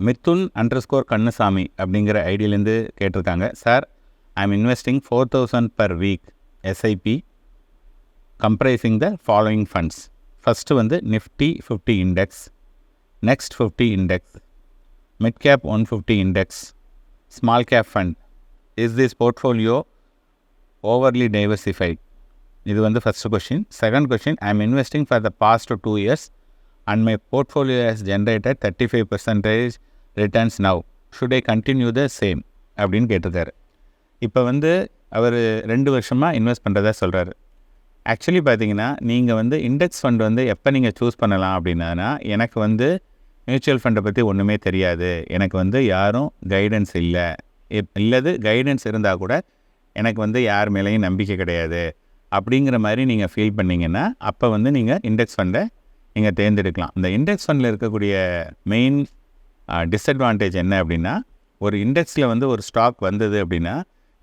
Mithun under score Kannusamy அப்படிங்கிற ஐடியிலேருந்து கேட்டிருக்காங்க. Sir I am investing four thousand per week SIP comprising the following funds first வந்து Nifty fifty index next fifty index mid cap one fifty index small cap fund is this portfolio overly diversified இது வந்து first question second question I am investing for the past two years and my portfolio has generated thirty five percentage returns now should I continue the same அப்படின்னு கேட்டிருக்காரு. இப்போ வந்து அவர் ரெண்டு வருஷமாக invest பண்ணுறதா சொல்கிறாரு ஆக்சுவலி பார்த்தீங்கன்னா நீங்கள் வந்து இண்டெக்ஸ் ஃபண்ட் வந்து எப்போ நீங்கள் சூஸ் பண்ணலாம் அப்படின்னா எனக்கு வந்து மியூச்சுவல் ஃபண்டை பற்றி ஒன்றுமே தெரியாது. எனக்கு வந்து யாரும் கைடன்ஸ் இல்லை. இல்லது கைடன்ஸ் இருந்தால் கூட எனக்கு வந்து யார் மேலேயும் நம்பிக்கை கிடையாது. அப்படிங்கிற மாதிரி நீங்கள் ஃபீல் பண்ணிங்கன்னா அப்போ வந்து நீங்கள் இண்டெக்ஸ் ஃபண்டை நீங்கள் தேர்ந்தெடுக்கலாம். இந்த இண்டெக்ஸ் ஃபண்டில் இருக்கக்கூடிய மெயின் டிஸ்அட்வான்டேஜ் என்ன அப்படின்னா ஒரு இண்டெக்ஸில் வந்து ஒரு ஸ்டாக் வந்தது அப்படின்னா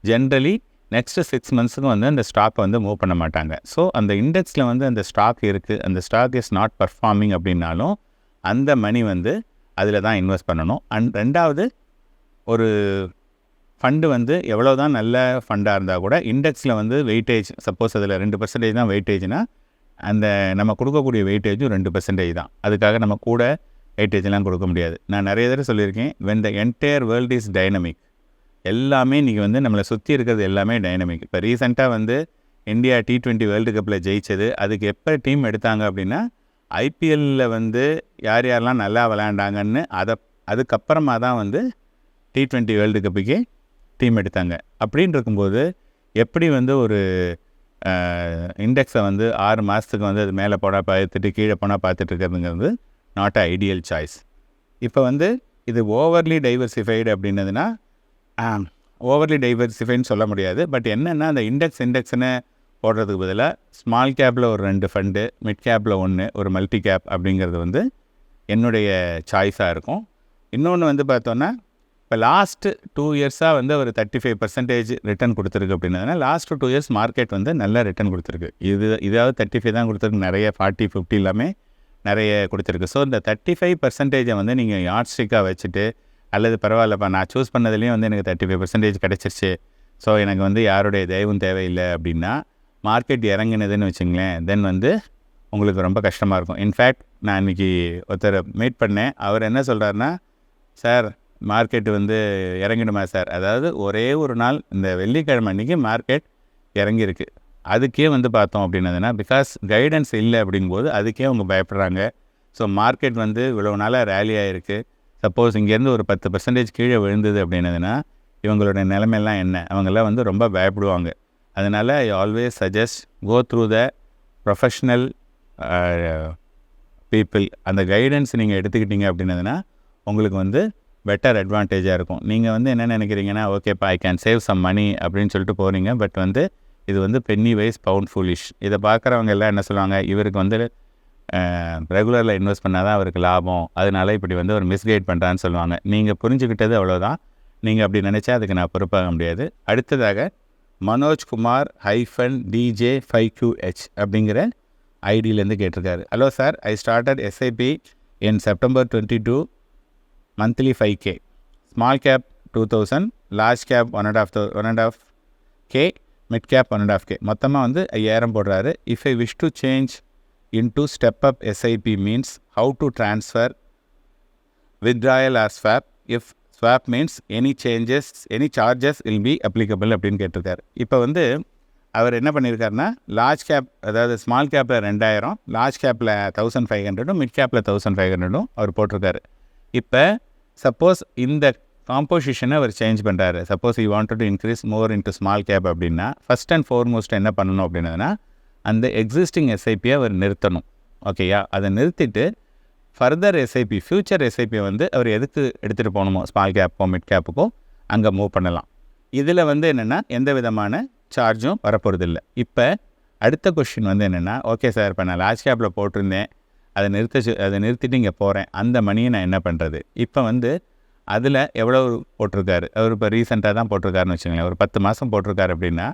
ஜென்ரலி நெக்ஸ்ட்டு சிக்ஸ் மந்த்ஸுக்கும் வந்து அந்த ஸ்டாக்கை வந்து மூவ் பண்ண மாட்டாங்க. ஸோ அந்த இண்டெக்ஸில் வந்து அந்த ஸ்டாக் இருக்குது அந்த ஸ்டாக் இஸ் நாட் பர்ஃபார்மிங் அப்படின்னாலும் அந்த மணி வந்து அதில் தான் இன்வெஸ்ட் பண்ணணும். அண்ட் ரெண்டாவது ஒரு ஃபண்டு வந்து எவ்வளோ தான் நல்ல ஃபண்டாக இருந்தால் கூட இண்டெக்ஸில் வந்து வெயிட்டேஜ் சப்போஸ் அதில் ரெண்டு பர்சன்டேஜ் தான் வெயிட்டேஜ்னா அந்த நம்ம கொடுக்கக்கூடிய வெயிட்டேஜும் ரெண்டு பர்சன்டேஜ் தான். அதுக்காக நம்ம கூட எயிட்டேஜ்லாம் கொடுக்க முடியாது. நான் நிறைய தடவை சொல்லியிருக்கேன் when the entire world is dynamic எல்லாமே இன்றைக்கி வந்து நம்மளை சுற்றி இருக்கிறது எல்லாமே டைனமிக் இப்போ ரீசெண்டாக வந்து இந்தியா டி ட்வெண்ட்டி வேர்ல்டு கப்பில் ஜெயிச்சது அதுக்கு எப்போ டீம் எடுத்தாங்க அப்படின்னா ஐபிஎல்லில் வந்து யார் யாரெல்லாம் நல்லா விளையாண்டாங்கன்னு அதை அதுக்கப்புறமா தான் வந்து டி ட்வெண்ட்டி வேர்ல்டு கப்புக்கே டீம் எடுத்தாங்க. அப்படின்னு இருக்கும்போது எப்படி வந்து ஒரு இண்டெக்ஸை வந்து ஆறு மாதத்துக்கு வந்து அது மேலே போனால் பார்த்துட்டு கீழே போனால் பார்த்துட்டு இருக்கிறதுங்கிறது நாட் அ ஐடியல் சாய்ஸ் இப்போ வந்து இது ஓவர்லி டைவர்சிஃபைடு அப்படின்னதுன்னா ஓவர்லி டைவர்சிஃபைன்னு சொல்ல முடியாது. பட் என்னென்னா அந்த இண்டெக்ஸ் இண்டெக்ஸ்னு போடுறதுக்கு பதிலாக ஸ்மால் கேப்பில் ஒரு ரெண்டு ஃபண்டு மிட் கேப்பில் ஒன்று ஒரு மல்டி கேப் அப்படிங்கிறது வந்து என்னுடைய சாய்ஸாக இருக்கும். இன்னொன்று வந்து பார்த்தோன்னா இப்போ லாஸ்ட்டு டூ இயர்ஸாக வந்து ஒரு தேர்ட்டி ஃபைவ் பர்சன்டேஜ் ரிட்டர்ன் கொடுத்துருக்கு அப்படின்னா லாஸ்ட்டு டூ இயர்ஸ் மார்க்கெட் வந்து நல்லா ரிட்டர்ன் கொடுத்துருக்கு. இது இதாவது தேர்ட்டி ஃபைவ் தான் கொடுத்துருக்கு. நிறைய ஃபார்ட்டி ஃபிஃப்டி எல்லாமே நிறைய கொடுத்துருக்கு. ஸோ இந்த தேர்ட்டி ஃபைவ் பர்சன்டேஜை வந்து நீங்கள் யார்ட் ஸ்டிக்காக வச்சுட்டு அல்லது பரவாயில்லப்பா நான் சூஸ் பண்ணதுலேயும் வந்து எனக்கு தேர்ட்டி ஃபைவ் பர்சன்டேஜ் கிடச்சிருச்சு. ஸோ எனக்கு வந்து யாருடைய தயவும் தேவையில்லை அப்படின்னா மார்க்கெட் இறங்கினதுன்னு வச்சுங்களேன் தென் வந்து உங்களுக்கு ரொம்ப கஷ்டமாக இருக்கும். இன்ஃபேக்ட் நான் இன்றைக்கி ஒருத்தரை மீட் பண்ணேன். அவர் என்ன சொல்கிறாருன்னா சார் மார்க்கெட் வந்து இறங்கிடுமா சார் அதாவது ஒரே ஒரு நாள் இந்த வெள்ளிக்கிழமை அன்றைக்கி மார்க்கெட் இறங்கியிருக்கு. அதுக்கே வந்து பார்த்தோம் அப்படின்னதுன்னா பிகாஸ் கைடன்ஸ் இல்லை அப்படிங்கும்போது அதுக்கே அவங்க பயப்படுறாங்க. ஸோ மார்க்கெட் வந்து இவ்வளோ நாளாக ரேலி ஆகிருக்கு சப்போஸ் இங்கேருந்து ஒரு பத்து பர்சன்டேஜ் கீழே விழுந்தது அப்படின்னதுன்னா இவங்களோட நிலைமையெல்லாம் என்ன? அவங்கெல்லாம் வந்து ரொம்ப பயப்படுவாங்க. அதனால் I always suggest go through the professional people அந்த கைடன்ஸ் நீங்கள் எடுத்துக்கிட்டீங்க அப்படின்னதுன்னா உங்களுக்கு வந்து பெட்டர் அட்வான்டேஜாக இருக்கும். நீங்கள் வந்து என்ன நினைக்கிறீங்கன்னா ஓகேப்பா I can save some money அப்படின்னு சொல்லிட்டு போகிறீங்க பட் வந்து இது வந்து பென்னி வைஸ் பவுண்ட் ஃபுலிஷ் இதை பார்க்குறவங்க எல்லாம் என்ன சொல்லுவாங்க? இவருக்கு வந்து ரெகுலரில் இன்வெஸ்ட் பண்ணால் தான் அவருக்கு லாபம். அதனால இப்படி வந்து ஒரு மிஸ்கைட் பண்ணுறான்னு சொல்லுவாங்க. நீங்கள் புரிஞ்சுக்கிட்டது அவ்வளோதான் நீங்கள் அப்படி நினச்சா அதுக்கு நான் பொறுப்பாக முடியாது. அடுத்ததாக Manoj Kumar hyphen DJ five Q H அப்படிங்கிற ஐடியிலேருந்து கேட்டிருக்காரு. Hello sir I started SIP in September twenty two monthly five K small cap two thousand large cap one and half one and half K mid cap one and half K மொத்தமாக வந்து ஐயாயிரம் போடுறாரு. If I wish to change into step up SIP means how to transfer withdrawal or swap if swap means any changes any charges will be applicable அப்படின்னு கேட்டிருக்காரு. இப்போ வந்து அவர் என்ன பண்ணியிருக்காருன்னா லார்ஜ் கேப் அதாவது ஸ்மால் கேப்பில் ரெண்டாயிரம் லார்ஜ் கேப்பில் தௌசண்ட் ஃபைவ் ஹண்ட்ரடும் மிட் கேப்பில் தௌசண்ட் ஃபைவ் ஹண்ட்ரடும் அவர் போட்டிருக்காரு. இப்போ சப்போஸ் இந்த காம்போசிஷனை அவர் சேஞ்ச் பண்ணுறாரு suppose you want to increase more into small cap அப்படின்னா ஃபஸ்ட் அண்ட் ஃபோர்மோஸ்ட் என்ன பண்ணணும் அப்படின்னதுன்னா அந்த எக்ஸிஸ்டிங் எஸ்ஐபியை அவர் நிறுத்தணும். ஓகேயா அதை நிறுத்திட்டு ஃபர்தர் எஸ்ஐபி ஃப்யூச்சர் எஸ்ஐபியை வந்து அவர் எதுக்கு எடுத்துகிட்டு போகணுமோ ஸ்மால் கேப்போ மிட் கேப்புக்கோ அங்கே மூவ் பண்ணலாம். இதில் வந்து என்னென்னா எந்த விதமான சார்ஜும் வரப்போகிறதில்ல இப்போ அடுத்த கொஷின் வந்து என்னென்னா ஓகே சார் இப்போ நான் லார்ஜ் கேப்பில் போட்டிருந்தேன். அதை நிறுத்த அதை நிறுத்திட்டு இங்கே போகிறேன் அந்த மணியை நான் என்ன பண்ணுறது இப்போ வந்து அதில் எவ்வளோ போட்டிருக்காரு? அவர் இப்போ ரீசெண்டாக தான் போட்டிருக்காருன்னு வச்சுக்கோங்களேன். ஒரு பத்து மாதம் போட்டிருக்காரு அப்படின்னா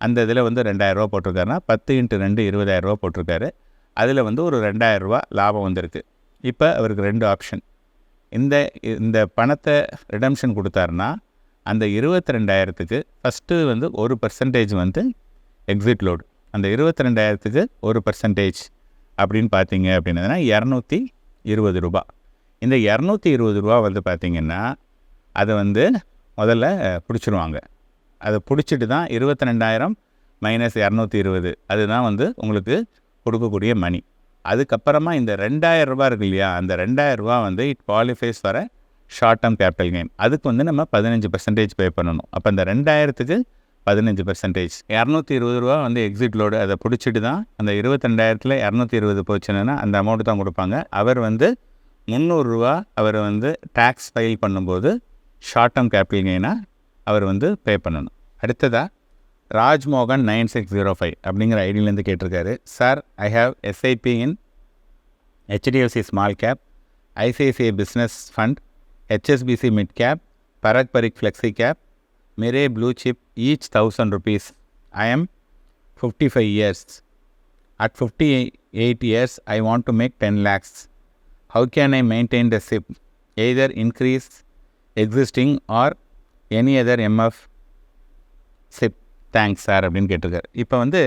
அந்த இதில் வந்து ரெண்டாயிரரூவா போட்டிருக்காருன்னா பத்து இன்ட்டு ரெண்டு இருபதாயிரரூவா போட்டிருக்காரு. அதில் வந்து ஒரு ரெண்டாயிரரூவா லாபம் வந்திருக்கு. இப்போ அவருக்கு ரெண்டு ஆப்ஷன் இந்த இந்த பணத்தை ரிடம்ஷன் கொடுத்தாருன்னா அந்த இருபத்தி ரெண்டாயிரத்துக்கு ஃபஸ்ட்டு வந்து ஒரு பர்சன்டேஜ் வந்து எக்ஸிட் லோடு அந்த இருபத்தி ரெண்டாயிரத்துக்கு ஒரு பர்சன்டேஜ் அப்படின்னு பார்த்தீங்க அப்படின்னதுன்னா இரநூத்தி இருபது ரூபா இந்த இரநூத்தி இருபது ரூபா வந்து பார்த்திங்கன்னா அதை வந்து முதல்ல பிடிச்சிருவாங்க. அதை பிடிச்சிட்டு தான் இருபத்தி ரெண்டாயிரம் மைனஸ் இரநூத்தி இருபது அதுதான் வந்து உங்களுக்கு கொடுக்கக்கூடிய மணி அதுக்கப்புறமா இந்த ரெண்டாயிரம் ரூபா இருக்கு இல்லையா அந்த ரெண்டாயிரம் ரூபா வந்து இட் குவாலிஃபைஸ் வர ஷார்ட் டேர்ம் கேபிட்டல் கெயின் அதுக்கு வந்து நம்ம பதினஞ்சு பர்சன்டேஜ் பே பண்ணணும். அப்போ அந்த ரெண்டாயிரத்துக்கு பதினஞ்சு பர்சன்டேஜ் இரநூத்தி இருபது ரூபா வந்து எக்ஸிட் லோடு அதை பிடிச்சிட்டு தான் அந்த இருபத்தி ரெண்டாயிரத்தில் இரநூத்தி இருபது போச்சுன்னா அந்த அமௌண்ட்டு தான் கொடுப்பாங்க. அவர் வந்து முந்நூறுரூவா அவர் வந்து டேக்ஸ் ஃபைல் பண்ணும்போது ஷார்ட் டேர்ம் கேபிட்டல் கெயினாக அவர் வந்து பே பண்ணணும். அடுத்ததாக Rajmohan nine six zero five அப்படிங்கிற ஐடியிலேருந்து கேட்டிருக்காரு. Sir I have SIP in HDFC small cap ICICI business fund HSBC mid cap Parag Parikh flexi cap Mirae blue chip each thousand rupees I am fifty five years at fifty eight years I want to make ten lakhs how can I maintain the SIP either increase existing or any other MF SIP thanks sir அப்படின்னு கேட்டிருக்காரு. இப்போ வந்து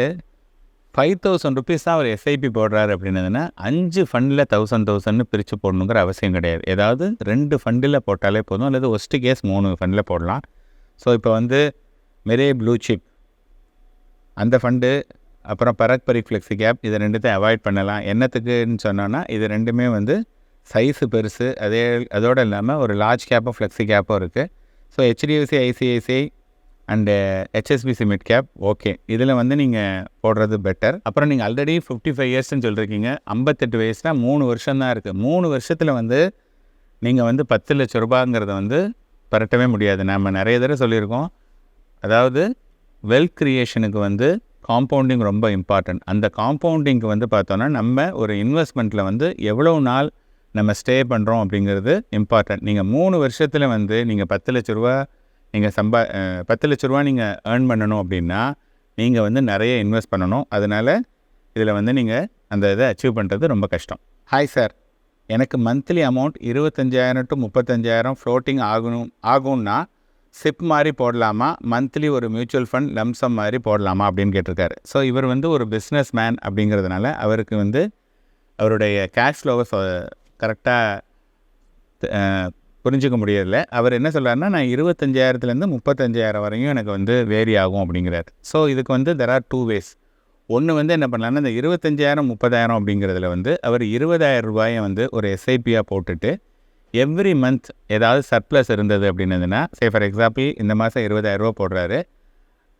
five thousand rupees தான் அவர் SIP போடுறாரு அப்படின்னதுன்னா அஞ்சு ஃபண்டில் thousand தௌசண்ட்னு பிரித்து போடணுங்கிற அவசியம் கிடையாது. ஏதாவது ரெண்டு ஃபண்டில் போட்டாலே போதும் அல்லது ஒஸ்ட்டு கேஸ் மூணு ஃபண்டில் போடலாம். ஸோ இப்போ வந்து மெரே ப்ளூ சிப் அந்த ஃபண்டு அப்புறம் பரக் பரிக் ஃப்ளெக்ஸி கேப் இதை ரெண்டுத்தையும் அவாய்ட் பண்ணலாம். என்னத்துக்குன்னு சொன்னோன்னா இது ரெண்டுமே வந்து சைஸு பெருசு அதே அதோடு இல்லாமல் ஒரு லார்ஜ் கேப்பும் ஃப்ளெக்ஸி கேப்பும் இருக்குது so HDFC ICICI and HSBC mid cap okay இதில் வந்து நீங்கள் போடுறது பெட்டர் அப்புறம் நீங்கள் ஆல்ரெடி ஃபிஃப்டி ஃபைவ் இயர்ஸ்னு சொல்லியிருக்கீங்க ஐம்பத்தெட்டு வயசுனா மூணு வருஷம் தான் இருக்குது மூணு வருஷத்தில் வந்து நீங்கள் வந்து பத்து லட்ச ரூபாங்கிறத வந்து பரட்டவே முடியாது. நம்ம நிறைய தடவை சொல்லியிருக்கோம். அதாவது வெல்த் க்ரியேஷனுக்கு வந்து காம்பவுண்டிங் ரொம்ப இம்பார்ட்டன்ட் அந்த காம்பவுண்டிங்க்கு வந்து பார்த்தோன்னா நம்ம ஒரு இன்வெஸ்ட்மெண்ட்டில் வந்து எவ்வளோ நாள் நம்ம ஸ்டே பண்ணுறோம் அப்படிங்கிறது இம்பார்ட்டன்ட் நீங்கள் மூணு வருஷத்தில் வந்து நீங்கள் பத்து லட்ச ரூபா நீங்கள் சம்பா பத்து லட்ச ரூபா நீங்கள் ஏர்ன் பண்ணணும் அப்படின்னா நீங்கள் வந்து நிறைய இன்வெஸ்ட் பண்ணணும். அதனால் இதில் வந்து நீங்கள் அந்த இதை அச்சீவ் பண்ணுறது ரொம்ப கஷ்டம். ஹாய் சார் எனக்கு மந்த்லி அமௌண்ட் இருபத்தஞ்சாயிரம் டு முப்பத்தஞ்சாயிரம் ஃப்ளோட்டிங் ஆகணும் ஆகும்னா சிப் மாதிரி போடலாமா? மந்த்லி ஒரு மியூச்சுவல் ஃபண்ட் லம்சம் மாதிரி போடலாமா? அப்படின்னு கேட்டிருக்காரு. ஸோ இவர் வந்து ஒரு பிஸ்னஸ் மேன் அப்படிங்கிறதுனால அவருக்கு வந்து அவருடைய கேஷ் ஃப்ளோவை கரெக்டாக புரிஞ்சுக்க முடியல அவர் என்ன சொல்கிறாருன்னா நான் இருபத்தஞ்சாயிரத்துலேருந்து முப்பத்தஞ்சாயிரம் வரையும் எனக்கு வந்து வேரி ஆகும் அப்படிங்கிறார். ஸோ இதுக்கு வந்து தெர் ஆர் டூ வேஸ் ஒன்று வந்து என்ன பண்ணலான்னா இந்த இருபத்தஞ்சாயிரம் முப்பதாயிரம் அப்படிங்கிறதுல வந்து அவர் இருபதாயிரம் ரூபாயை வந்து ஒரு எஸ்ஐபியாக போட்டுட்டு எவ்ரி மந்த் ஏதாவது சர்ப்ளஸ் இருந்தது அப்படின்னதுன்னா சே ஃபார் எக்ஸாம்பிள் இந்த மாதம் இருபதாயிரம் ரூபா போடுறாரு.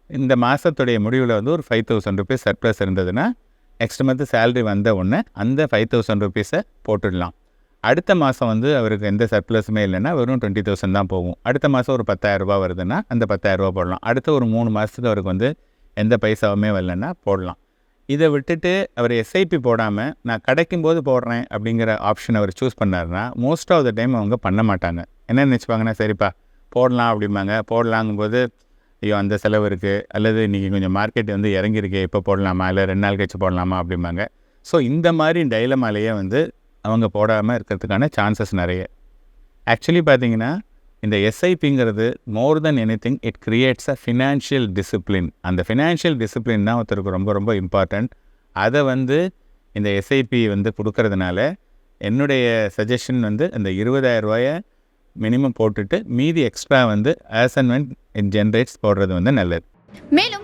இந்த மாதத்துடைய முடிவில் வந்து ஒரு ஃபைவ் தௌசண்ட் ருபீஸ் சர்ப்ளஸ் இருந்ததுன்னா நெக்ஸ்ட் மந்த்து சேலரி வந்த உடனே அந்த ஃபைவ் தௌசண்ட் ருபீஸை போட்டுடலாம். அடுத்த மாதம் வந்து அவருக்கு எந்த சர்ப்ளஸுமே இல்லைன்னா வெறும் டுவெண்ட்டி தௌசண்ட் தான் போகும். அடுத்த மாதம் ஒரு பத்தாயிரரூபா வருதுன்னா அந்த பத்தாயிரம் போடலாம். அடுத்த ஒரு மூணு மாதத்துக்கு அவருக்கு வந்து எந்த பைசாவுமே வரலன்னா போடலாம். இதை விட்டுட்டு அவர் எஸ்ஐபி போடாமல் நான் கிடைக்கும் போது போடுறேன் அப்படிங்கிற ஆப்ஷன் அவர் சூஸ் பண்ணார்னா மோஸ்ட் ஆஃப் த டைம் அவங்க பண்ண மாட்டாங்க. என்ன நினச்சிப்பாங்கன்னா சரிப்பா போடலாம் அப்படிம்பாங்க. போடலாங்கும்போது ஐயோ அந்த செலவு இருக்குது அல்லது இன்றைக்கி கொஞ்சம் மார்க்கெட் வந்து இறங்கியிருக்கு. இப்போ போடலாமா? இல்லை ரெண்டு நாள் கழிச்சு போடலாமா? அப்படிம்பாங்க. ஸோ இந்த மாதிரி டைலமாலேயே வந்து அவங்க போடாமல் இருக்கிறதுக்கான சான்சஸ் நிறைய. ஆக்சுவலி பார்த்தீங்கன்னா இந்த எஸ்ஐபிங்கிறது more than anything it creates a financial discipline அந்த ஃபினான்ஷியல் டிசிப்ளின் தான் ஒருத்தருக்கு ரொம்ப ரொம்ப இம்பார்ட்டண்ட் அதை வந்து இந்த எஸ்ஐபி வந்து கொடுக்கறதுனால என்னுடைய சஜஷன் வந்து அந்த இருபதாயிரம் ரூபாயை மினிமம் போட்டுட்டு மீதி எக்ஸ்ட்ரா வந்து as and when it generates போடுறது வந்து நல்லது. மேலும்